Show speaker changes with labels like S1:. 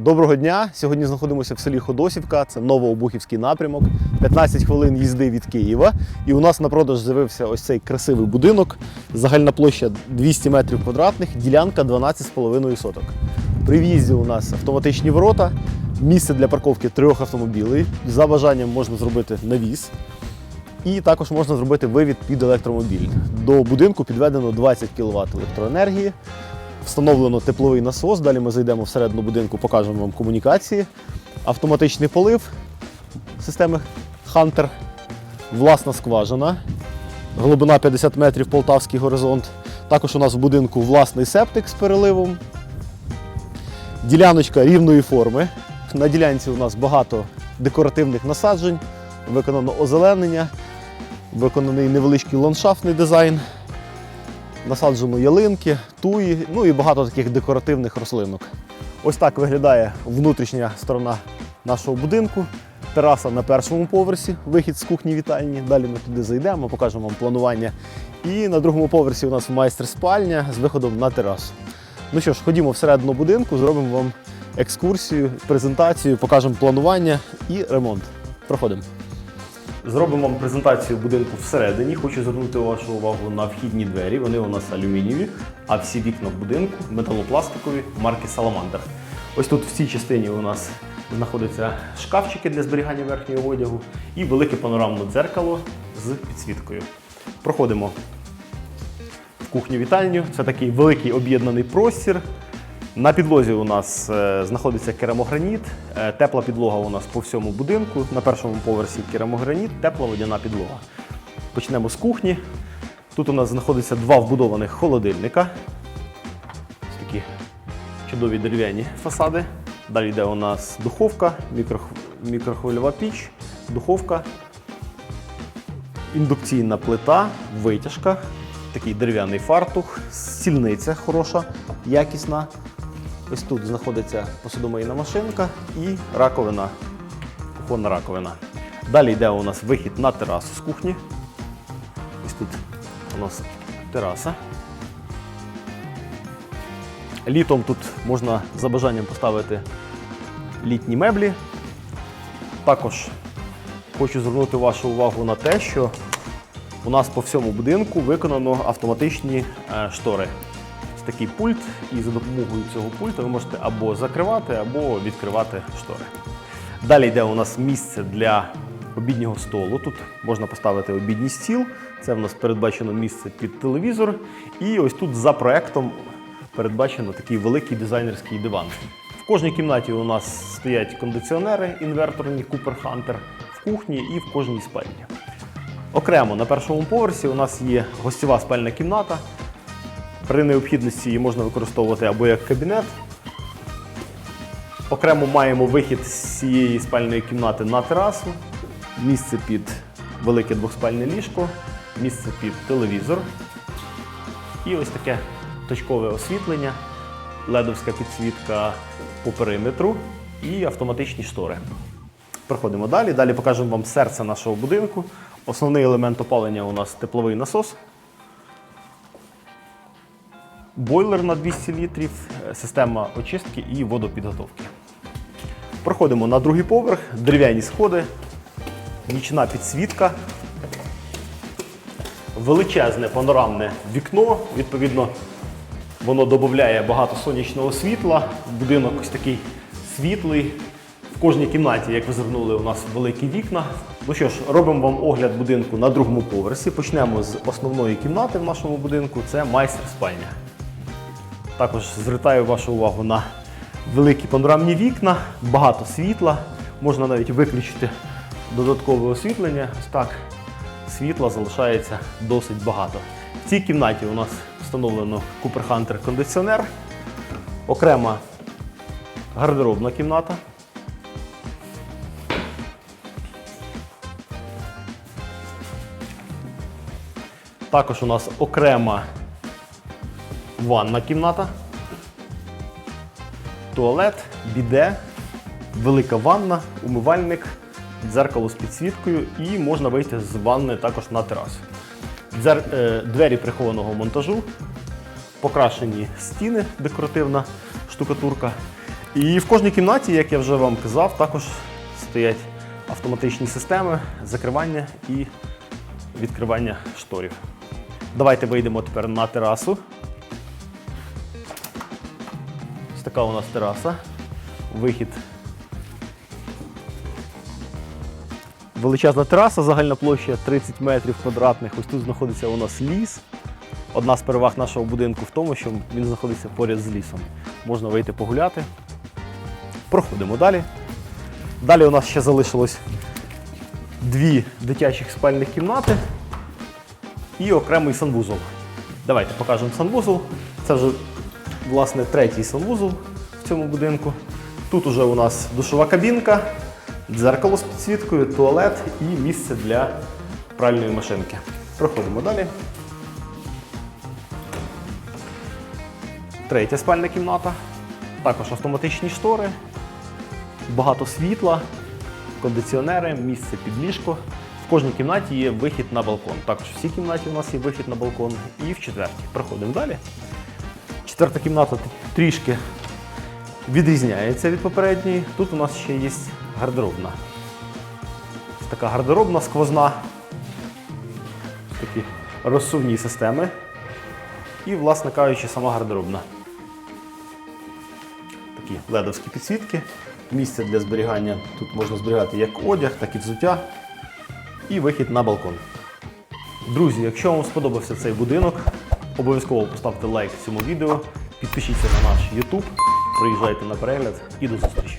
S1: Доброго дня! Сьогодні знаходимося в селі Ходосівка, це Новообухівський напрямок. 15 хвилин їзди від Києва. І у нас на продаж з'явився ось цей красивий будинок. Загальна площа 200 метрів квадратних, ділянка 12,5 соток. При в'їзді у нас автоматичні ворота, місце для парковки трьох автомобілів. За бажанням можна зробити навіс. І також можна зробити вивід під електромобіль. До будинку підведено 20 кВт електроенергії. Встановлено тепловий насос. Далі ми зайдемо всередину будинку, покажемо вам комунікації, автоматичний полив системи Hunter, власна скважина, глибина 50 метрів полтавський горизонт. Також у нас в будинку власний септик з переливом. Діляночка рівної форми. На ділянці у нас багато декоративних насаджень, виконано озеленення, виконаний невеличкий ландшафтний дизайн. Насаджено ялинки, туї, ну і багато таких декоративних рослинок. Ось так виглядає внутрішня сторона нашого будинку. Тераса на першому поверсі, вихід з кухні вітальні. Далі ми туди зайдемо, покажемо вам планування. І на другому поверсі у нас майстер спальня з виходом на терасу. Ну що ж, ходімо всередину будинку, зробимо вам екскурсію, презентацію, покажемо планування і ремонт. Проходимо. Зробимо вам презентацію будинку всередині. Хочу звернути вашу увагу на вхідні двері. Вони у нас алюмінієві, а всі вікна в будинку металопластикові марки Salamander. Ось тут в цій частині у нас знаходяться шкафчики для зберігання верхнього одягу і велике панорамне дзеркало з підсвіткою. Проходимо в кухню-вітальню. Це такий великий об'єднаний простір. На підлозі у нас е, знаходиться керамограніт, е, тепла підлога у нас по всьому будинку. На першому поверсі керамограніт, тепла водяна підлога. Почнемо з кухні. Тут у нас знаходиться два вбудованих холодильника. Ось такі чудові дерев'яні фасади. Далі йде у нас духовка, мікрохвильова піч, духовка, індукційна плита, витяжка, такий дерев'яний фартух, стільниця хороша, якісна. Ось тут знаходиться посудомийна машинка і раковина, кухонна раковина. Далі йде у нас вихід на терасу з кухні. Ось тут у нас тераса. Літом тут можна за бажанням поставити літні меблі. Також хочу звернути вашу увагу на те, що у нас по всьому будинку виконано автоматичні е, штори. Такий пульт, і за допомогою цього пульту ви можете або закривати, або відкривати штори. Далі йде у нас місце для обіднього столу. Тут можна поставити обідній стіл. Це в нас передбачено місце під телевізор. І ось тут за проектом передбачено такий великий дизайнерський диван. В кожній кімнаті у нас стоять кондиціонери інверторні Cooper Hunter в кухні і в кожній спальні. Окремо на першому поверсі у нас є гостєва спальна кімната. При необхідності її можна використовувати або як кабінет. Окремо маємо вихід з цієї спальної кімнати на терасу, місце під велике двохспальне ліжко, місце під телевізор. І ось таке точкове освітлення, ледовська підсвітка по периметру і автоматичні штори. Проходимо далі. Далі покажемо вам серце нашого будинку. Основний елемент опалення у нас тепловий насос. Бойлер на 200 літрів, е, система очистки і водопідготовки. Проходимо на другий поверх, дерев'яні сходи, нічна підсвітка, величезне панорамне вікно. Відповідно, воно додає багато сонячного світла. Будинок ось такий світлий. В кожній кімнаті, як ви звернули, у нас великі вікна. Ну що ж, робимо вам огляд будинку на другому поверсі. Почнемо з основної кімнати в нашому будинку. Це майстер спальня. Також звертаю вашу увагу на великі панорамні вікна, багато світла. Можна навіть виключити додаткове освітлення. Ось так світла залишається досить багато. В цій кімнаті у нас встановлено Cooper Hunter кондиціонер, окрема гардеробна кімната. Також у нас окрема ванна кімната, туалет, біде, велика ванна, умивальник, дзеркало з підсвіткою і можна вийти з ванни також на терасу. Дзер... е, Двері прихованого монтажу, покрашені стіни, декоративна штукатурка. І в кожній кімнаті, як я вже вам казав, також стоять автоматичні системи закривання і відкривання шторів. Давайте вийдемо тепер на терасу. Ось така у нас тераса. Вихід. Величезна тераса, загальна площа 30 метрів квадратних. Ось тут знаходиться у нас ліс. Одна з переваг нашого будинку в тому, що він знаходиться поряд з лісом. Можна вийти погуляти. Проходимо далі. Далі у нас ще залишилось дві дитячих спальних кімнати і окремий санвузол. Давайте покажемо санвузол. Це вже власне третій санвузол в цьому будинку. Тут уже у нас душова кабінка, дзеркало з підсвіткою, туалет і місце для пральної машинки. Проходимо далі. Третя спальна кімната. Також автоматичні штори, багато світла, кондиціонери, місце під ліжко. В кожній кімнаті є вихід на балкон. Також в цій кімнаті у нас є вихід на балкон і в четвертій. Проходимо далі. Четверта кімната трішки відрізняється від попередньої. Тут у нас ще є гардеробна. Така гардеробна сквозна. Такі розсувні системи. І, власне кажучи, сама гардеробна. Такі ледовські підсвітки. Місце для зберігання. Тут можна зберігати як одяг, так і взуття. І вихід на балкон. Друзі, якщо вам сподобався цей будинок, обов'язково поставте лайк цьому відео, підпишіться на наш YouTube, приїжджайте на перегляд і до зустрічі.